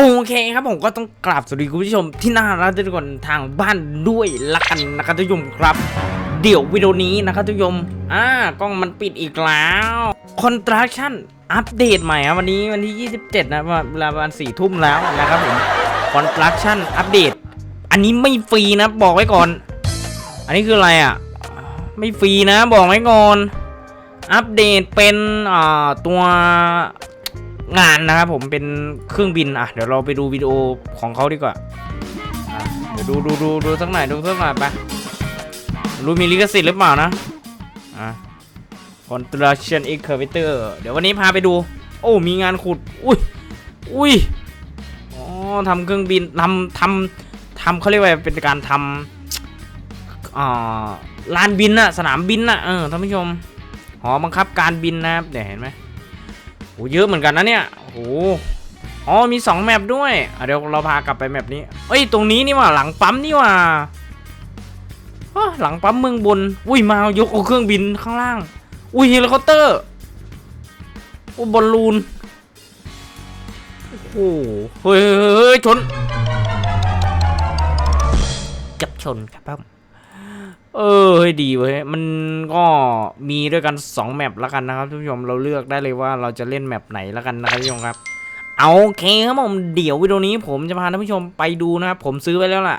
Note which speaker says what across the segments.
Speaker 1: โอเคครับผมก็ต้องกราบสวัสดีคุณผู้ชมที่น่ารักทุกคนทางบ้านด้วยละกันนะครับทุกผู้ชมครับ เดี๋ยววิดีโอนี้นะครับทุกผู้ชมอ่ากล้องมันปิดอีกแล้ว Construction อัปเดตใหม่ครับวันนี้วันที่ 27 นะเวลาประมาณสี่ทุ่มแล้วนะครับผม Construction อัปเดต อันนี้ไม่ฟรีนะบอกไว้ก่อน อันนี้คืออะไรอะ ไม่ฟรีนะบอกไว้ก่อน อัปเดตเป็นอ่าตัว งานนะครับผมเป็นเครื่องบินอะเดี๋ยวเราไปดูวิดีโอของเขาดีกว่าเดี๋ยวดูดูดูดูสักหน่อยดูสักหน่อยไปรู้มีลิขสิทธิ์หรือเปล่านะอะ Construction Excavator เดี๋ยววันนี้พาไปดู โอ้มีงานขุด อุ้ยอุ้ยอ๋อทำเครื่องบินทำทำทำเขาเรียกว่าเป็นการทำอ่าลานบินอะสนามบินอะเออท่านผู้ชมหอบังคับการบินนะครับเดี๋ยวเห็นไหม โอ้เยอะเหมือนกันนะเนี่ยโอ้โหอ๋อมีสองแมปด้วยเดี๋ยวเราพากลับไปแมปนี้เอ้ยตรงนี้นี่ว่าหลังปั๊มนี่ว่าหลังปั๊มเมืองบน อุ้ยมายกเอาเครื่องบินข้างล่าง อุ้ยเฮลิคอปเตอร์อุ้ยบอลลูนโอ้โหเฮ้ยเฮ้ยเฮ้ยชนจับชนครับผม เออเฮ้ยดีเว้ยมันก็มีด้วยกัน 2 แมปแล้วกันนะครับทุกผู้ชมเราเลือกได้เลยว่าเราจะเล่นแมปไหนแล้วกันนะครับทุกผู้ชมครับเอาโอเคครับผมเดี๋ยววิดีโอนี้ผมจะพาท่านผู้ชมไปดูนะครับผมซื้อไว้แล้วล่ะ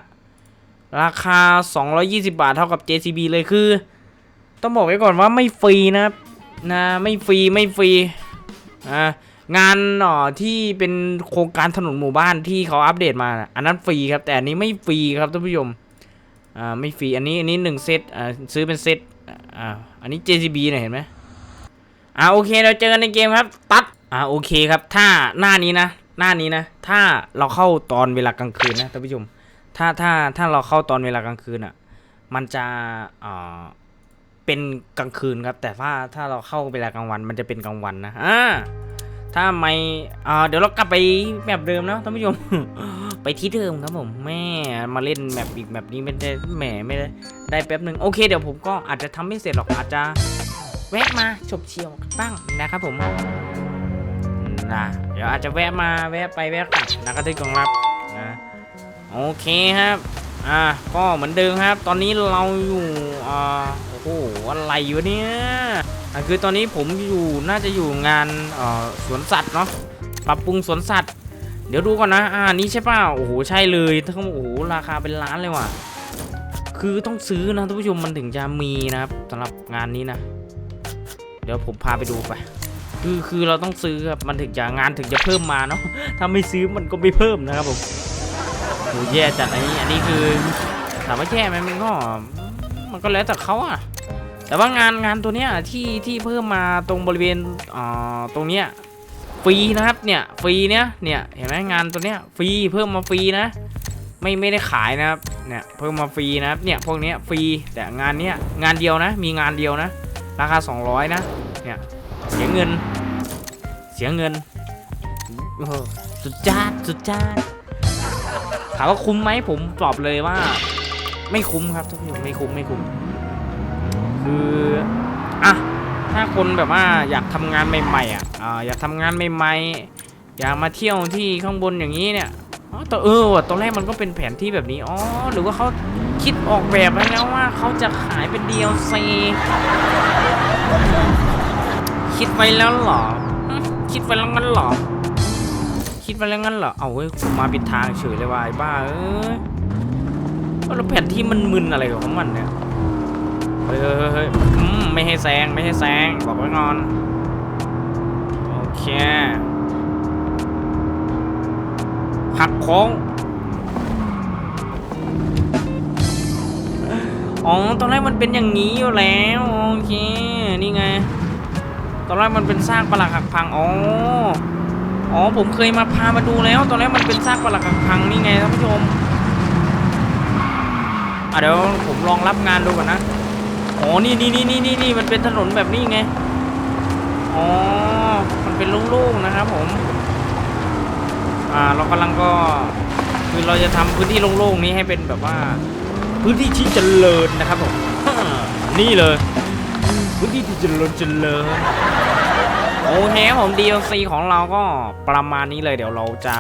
Speaker 1: ราคา 220 บาทเท่ากับ JCB เลยคือ ต้องบอกไว้ก่อนว่าไม่ฟรีนะนะไม่ฟรีไม่ฟรีอ่างานเอ่อที่เป็นโครงการถนนหมู่บ้านที่เขาอัปเดตมานะอันนั้นฟรีครับแต่อันนี้ไม่ฟรีครับท่านผู้ชม อ่าไม่ฟรีอันนี้อันนี้หนึ่งเซตอ่าซื้อเป็นเซตอ่าอันนี้ JCB นี่ยเห็นไหมอ่าโอเคเราเจอกันในเกมครับตัดอ่าโอเคครับถ้าหน้านี้นะ หน้านี้นะ ถ้าเราเข้าตอนเวลากลางคืนนะท่านผู้ชมถ้าถ้าถ้าเราเข้าตอนเวลากลางคืนอะมันจะอ่าเป็นกลางคืนครับ แต่ว่าถ้าเราเข้าเวลากลางวัน มันจะเป็นกลางวันนะอ่าถ้าไม่อ่าเดี๋ยวเรากลับไปแบบเดิมนะท่านผู้ชม ไปที่เดิมครับผมแม่มาเล่นแมปอีกแมปนี้ไม่ได้แหมไม่ได้ได้แป๊บหนึ่งโอเคเดี๋ยวผมก็อาจจะทำไม่เสร็จหรอกอาจจะแวะมาฉบเฉียวบ้างนะครับผมนะเดี๋ยวอาจจะแวะมาแวะไปแวะกลับนะครับที่กองรับนะโอเคครับอ่าก็เหมือนเดิมครับ ตอนนี้เราอยู่อ่าโอ้โหอะไรอยู่เนี่ยอะคือตอนนี้ผมอยู่น่าจะอยู่งานเอ่อสวนสัตว์เนาะปรับปรุงสวนสัตว์ เดี๋ยวดูก่อนนะ อ่านี่ใช่ป่าโอ้โห ใช่เลยทั้งโอ้โห ราคาเป็นล้านเลยว่ะ คือต้องซื้อนะท่านผู้ชมมันถึงจะมีนะครับสำหรับงานนี้นะ เดี๋ยวผมพาไปดูไป คือคือเราต้องซื้อครับ มันถึงจะงานถึงจะเพิ่มมาเนาะ ถ้าไม่ซื้อมันก็ไม่เพิ่มนะครับผมโหแย่จัดอันนี้ อันนี้คือถามว่าแย่ไหมมันก็ มันก็แล้วแต่เขาอะแต่ว่างานงานตัวเนี้ยที่ที่เพิ่มมาตรงบริเวณอ่าตรงเนี้ย ฟรีนะครับเนี่ยฟรีเนี่ยเนี่ยเห็นไหมงานตัวเนี้ยฟรีเพิ่มมาฟรีนะ ไม่ไม่ได้ขายนะครับเนี่ยเพิ่มมาฟรีนะครับเนี่ยพวกเนี้ยฟรีแต่งานเนี้ยงานเดียวนะมีงานเดียวนะ ราคา 200 นะเนี่ยเสียเงิน เสียเงินสุดจ้าสุดจ้าถามว่าคุ้มไหมผมตอบเลยว่า ไม่คุ้มครับทุกคนไม่คุ้มไม่คุ้มคืออะถ้าคนแบบว่าอยากทำงานใหม่ๆอะ อ่าอยากทำงานใหม่ๆอยากมาเที่ยวที่ข้างบนอย่างนี้เนี่ยอ๋อแต่เออว่ะตอนแรกมันก็เป็นแผนที่แบบนี้อ๋อหรือว่าเขาคิดออกแบบไว้แล้วว่าเขาจะขายเป็น DLC คิดไว้แล้วเหรอ คิดไว้แล้วงั้นเหรอ คิดไว้แล้วงั้นเหรอ เอาเว้ยมาผิดทางเฉยเลยว่ะไอ้บ้า เอ้ยแล้วแผนที่มันมึนอะไรของมันเนี่ย เฮ้ยเฮ้ยเฮ้ยอืมไม่ให้แซง ไม่ให้แซง บอกไว้ก่อน เค หักโค้ง อ๋อ ตอนแรกมันเป็นอย่างนี้อยู่แล้ว โอเค นี่ไง ตอนแรกมันเป็นซากปลักหักพัง อ๋อ อ๋อ ผมเคยมาพามาดูแล้ว ตอนแรกมันเป็นซากปลักหักพังนี่ไงท่านผู้ชมอะเดี๋ยวผมลองรับงานดูก่อนนะ อ๋อ นี่นี่นี่นี่นี่นี่มันเป็นถนนแบบนี้ไง อ๋อม เป็นโล่งๆนะครับผม อ่าเรากำลังก็คือเราจะทำพื้นที่โล่งๆนี้ให้เป็นแบบว่า พื้นที่ที่เจริญนะครับผมนี่เลย พื้นที่ที่เจริญเจริญโอเคครับผม DLC ของเราก็ประมาณนี้เลย เดี๋ยวเราจะ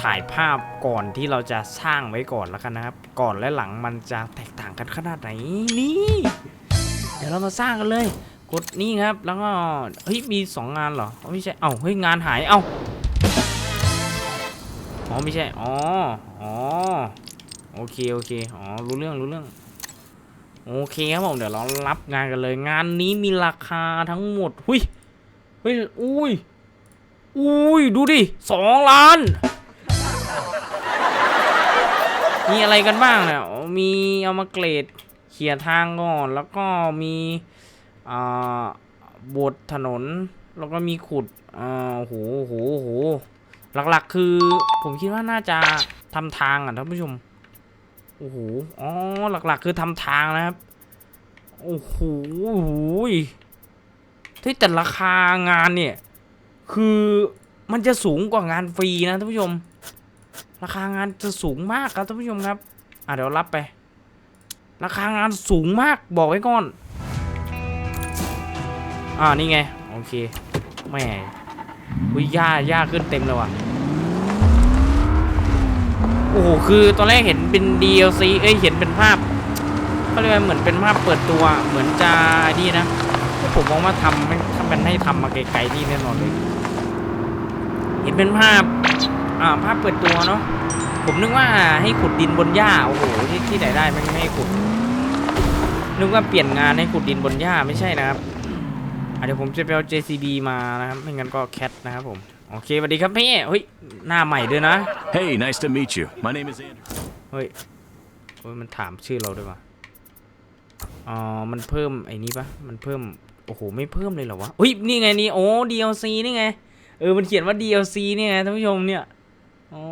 Speaker 1: ถ่ายภาพก่อนที่เราจะสร้างไว้ก่อนแล้วกันนะครับ ก่อนและหลังมันจะแตกต่างกันขนาดไหนนี่ เดี๋ยวเรามาสร้างกันเลย กดนี่ครับแล้วก็เฮ้ยมีสองงานเหรอไม่ใช่เอ้าเฮ้ยงานหายเอ้าอ๋อไม่ใช่อ๋ออ๋อโอเคโอเคอ๋อรู้เรื่องรู้เรื่องโอเคครับผมเดี๋ยวเรารับงานกันเลย งานนี้มีราคาทั้งหมดหุยเฮ้ยอุ้ยอุ้ยดูดิสองล้านมีอะไรกันบ้างเนี่ยมีเอามาเกรดเขี่ยทางก่อนแล้วก็มี บดถนน แล้วก็มีขุดอ่าโหโหโหหลักๆ คือ ผมคิดว่าน่าจะทำทางอะท่านผู้ชม โอ้โห อ๋อ หลักๆ คือทำทางนะครับ โอ้โหที่แต่ราคางานเนี่ย คือมันจะสูงกว่างานฟรีนะท่านผู้ชม ราคางานจะสูงมากครับท่านผู้ชมครับ อะเดี๋ยวรับไป ราคางานสูงมากบอกไว้ก่อน อ่านี่ไง โอเคแหม่วิย่าย่าขึ้นเต็มเลยว่ะโอ้โหคือตอนแรกเห็นเป็น DLC เอ้ยเห็นเป็นภาพเขาเรียเหมือนเป็นภาพเปิดตัวเหมือนจะไอ้นี่นะผมมองว่าทำไม่ถ้ามันให้ทำมาไกลๆนี่แน่นอนเลยเห็นเป็นภาพอ่าภาพเปิดตัวเนาะผมนึกว่าให้ขุดดินบนหญ้าโอ้โหที่ที่ไหนได้ไม่ไม่ให้ขุดนึกว่าเปลี่ยนงานให้ขุดดินบนหญ้าไม่ใช่นะครับ เดี๋ยวผมจะไปเอา JCB มานะครับ ไม่งั้นก็แคทนะครับผม โอเคสวัสดีครับพี่เฮ้ย หน้าใหม่ด้วยนะ
Speaker 2: Hey, nice to meet you. My name is Andrew.
Speaker 1: เฮ้ยเฮ้ยมันถามชื่อเราด้วยวะอ๋อ มันเพิ่มไอ้นี้ปะมันเพิ่ม โอ้โห ไม่เพิ่มเลยเหรอวะเฮ้ย นี่ไงนี่ โอ้ DLC นี่ไง เออ มันเขียนว่า DLC นี่ไงท่านผู้ชมเนี่ย อ๋อ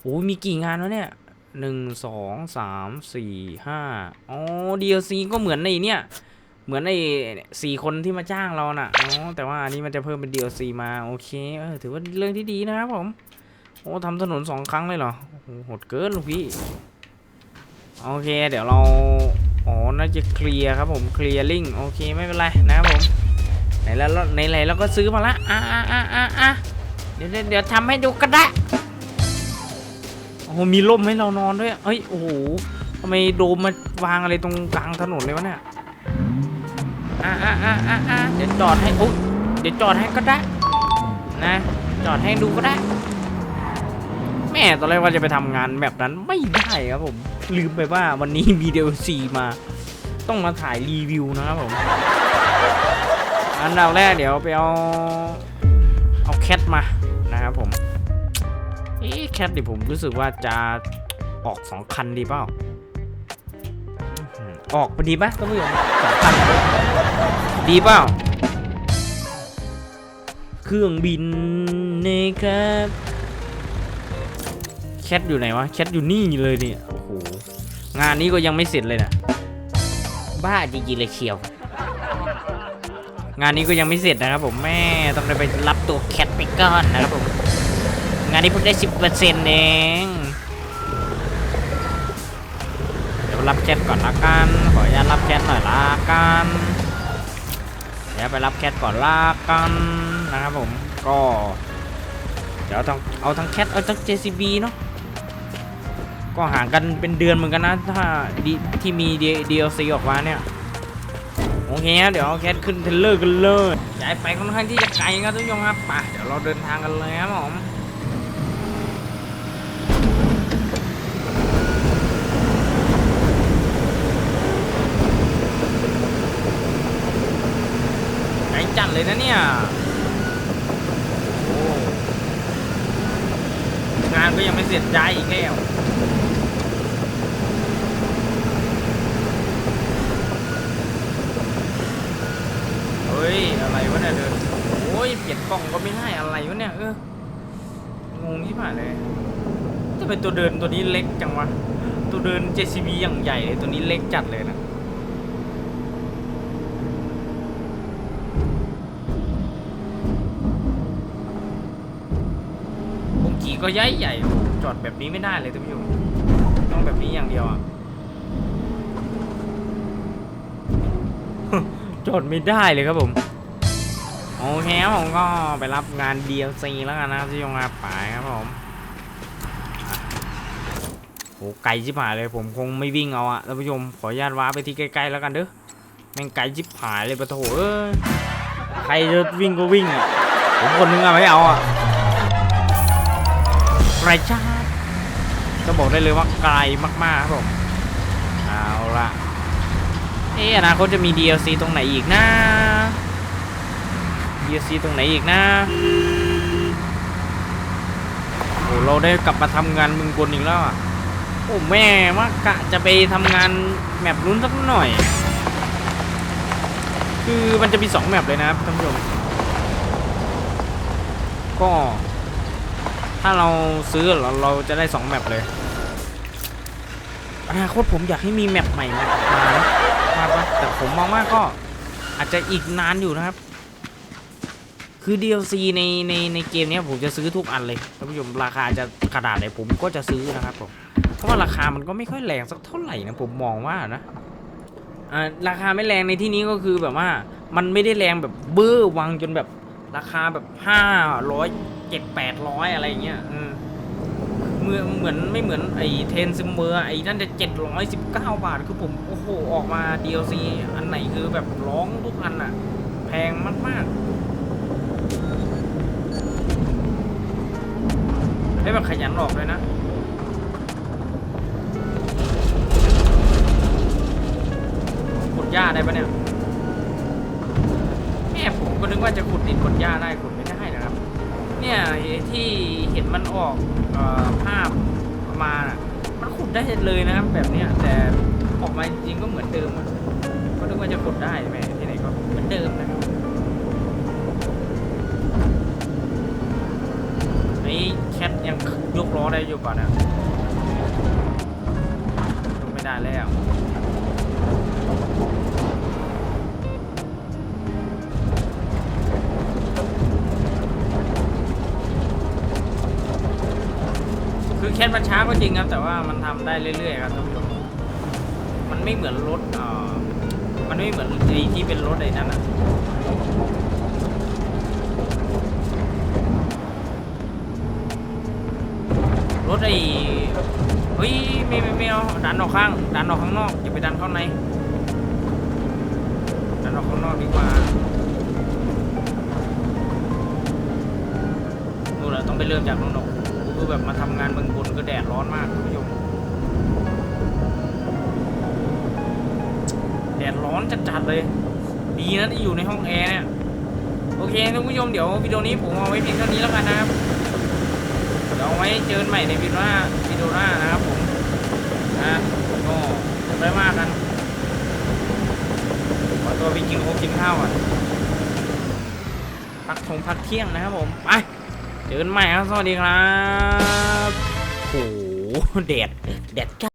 Speaker 1: โอ้มีกี่งานวะเนี่ยหนึ่งสองสามสี่ห้าอ๋อ DLC ก็เหมือนในเนี่ย เหมือนไอ้สี่คนที่มาจ้างเราน่ะอ๋อแต่ว่าอันนี้มันจะเพิ่มเป็น DLC มาโอเคเออถือว่าเรื่องที่ดีนะครับผมโอ้ทำถนนสองครั้งเลยเหรอโหหดเกินลูกพี่โอเค เดี๋ยวเราอ๋อน่าจะเคลียร์ครับผมเคลียร์ลิงโอเคไม่เป็นไรนะครับผมไหนแล้วในไหนเราก็ซื้อมาละอะอะอะอะอะเดี๋ยวเดี๋ยวทำให้ดูก็ได้โอ้มีร่มให้เรานอนด้วยเอ้ยโอ้โหทำไมโดมมาวางอะไรตรงกลางถนนเลยวะเนี่ย อะอะอะอะอะเดี๋ยวจอดให้อุ๊ยเดี๋ยวจอดให้ก็ได้ นะ จอดให้ดูก็ได้ แม่ตอนแรกว่าจะไปทำงานแบบนั้นไม่ได้ครับผม ลืมไปว่าวันนี้มี DLC มา ต้องมาถ่ายรีวิวนะครับผม อันดับแรกเดี๋ยวไปเอา เอาแคทมานะครับผม เอ๊ะแคทดิผมรู้สึกว่าจะออกสองคันดีเปล่า ออหือออกพอดีปะต้องผู้ชมสองคันดีเปล่า เครื่องบินนะครับแคทอยู่ไหนวะแคทอยู่นี่เลยเนี่ยโอ้โหงานนี้ก็ยังไม่เสร็จเลยนะบ้าจริงๆเลยเชียว งานนี้ก็ยังไม่เสร็จนะครับผมแม่ต้องไปรับตัวแคทไปก่อนนะครับผมงานนี้เพิ่งได้สิบเปอร์เซ็นต์เอง เดี๋ยว รับแคทก่อนละกัน ขออนุญาตรับแคทหน่อยละกันเดี๋ยวไปรับแคทก่อนละกันนะครับผม ก็ เดี๋ยวต้องเอาทั้งแคทเอาทั้ง JCB เนาะ ก็ห่างกันเป็นเดือนเหมือนกันนะ ถ้าที่มี DLC ออกมาเนี่ยโอเคเดี๋ยวเอาแคทขึ้นเทรลเลอร์กันเลยย้ายไปค่อนข้างที่จะไกลครับทุกท่านครับไปเดี๋ยวเราเดินทางกันเลยครับผม จัดเลยนะเนี่ย งานก็ยังไม่เสร็จย้ายอีกแล้วเฮ้ย อะไรวะเนี่ยเดินโอ้ยเปลี่ยนกล่องก็ไม่ได้อะไรวะเนี่ยเอองงที่ผ่านเลยทำไมตัวเดินตัวนี้เล็กจังวะ ตัวเดิน JCB อย่างใหญ่เลยตัวนี้เล็กจัดเลยนะบง ก็ใหญ่ใหญ่จอดแบบนี้ไม่ได้เลยท่านผู้ชมต้องแบบนี้อย่างเดียวอะจอดไม่ได้เลยครับผมโอเคครับผมก็ไปรับงาน DLC แล้วกันนะครับที่ยงอาไปครับผมโอะโหไกลชิบหายเลยผมคงไม่วิ่งเอาอะท่านผู้ชมขออนุญาตว้าไปที่ใกล้ๆแล้วกันเด้อแม่งไกลชิบหายเลยปะโถเอ้ยใครจะวิ่งก็วิ่งอะผมคนนึงอะไม่เอาอะ ไกลจ้าจะบอกได้เลยว่าไกลมากๆครับผมเอาละเอ๊ะอนาคตจะมี DLC ตรงไหนอีกนะ DLC ตรงไหนอีกนะโอ้เราได้กลับมาทำงานมึงกลอีกแล้วอะโอ้แม่ว่ากะจะไปทำงานแมปนู้นสักหน่อย คือมันจะมีสองแมปเลยนะครับท่านผู้ชมก็ ถ้าเราซื้อเราเราจะได้สองแมปเลยอนาคตผมอยากให้มีแมปใหม่มามานะมาปะแต่ผมมองว่าก็อาจจะอีกนานอยู่นะครับ คือ DLC ในในในเกมนี้ผมจะซื้อทุกอันเลยท่านผู้ชมราคาจะขนาดไหนผมก็จะซื้อนะครับผมเพราะว่าราคามันก็ไม่ค่อยแรงสักเท่าไหร่นะผมมองว่านะอ่าราคาไม่แรงในที่นี้ก็คือแบบว่ามันไม่ได้แรงแบบเบ้อวังจนแบบ ราคาแบบห้าร้อยเจ็ดแปดร้อยอะไรอย่างเงี้ยเหมือนเหมือนไม่เหมือนไอ้เทนซิมเมอร์ไอ้นั่นจะเจ็ดร้อยสิบเก้าบาทคือผม โอ้โห ออกมา DLC อันไหนคือแบบร้องทุกอันอะแพงมากๆให้แบบขยันออกเลยนะขุดหญ้าได้ปะเนี่ย ว่าจะขุดดินขุดหญ้าได้ขุดไม่ได้นะครับ เนี่ยที่เห็นมันออกอภาพมานะมันขุดได้เลยนะครับ แบบเนี้ยแต่ออกมาจริงก็เหมือนเดิมก็นึกว่าจะขุดได้แม่ที่ไหนก็เหมือนเดิมนะครับนี่แคทยังยกล้อได้อยู่ก่อนนะ แคทมันช้าก็จริงครับ แต่ว่ามันทำได้เรื่อยๆครับท่านผู้ชมมันไม่เหมือนรถเอ่อมันไม่เหมือนไอ้ที่เป็นรถไอ้นั่นอะรถไอ้เฮ้ยไม่ไม่ไม่เอาดันออกข้างดันออกข้างนอกอย่าไปดันเข้าในดันออกข้างนอกดีกว่านู่นแหละต้องไปเริ่มจากนอกๆ คือแบบมาทำงานเมืองบนก็แดดร้อนมากคุณผู้ชมแดดร้อนจัดๆเลย ดีนะที่อยู่ในห้องแอร์เนี่ยโอเคท่านผู้ชมเดี๋ยววิดีโอนี้ผมเอาไว้เพียงเท่านี้แล้วกันนะครับเดี๋ยวเอาไว้เจอใหม่ในวิดีโอหน้าวิดีโอหน้านะครับผมนะก็ไปมากกันขอตัวไปกินโค้กกินข้าวอะพักทงพักเที่ยงนะครับผมไป เจอกันใหม่ครับ สวัสดีครับโอ้โหแดดแดดจ้า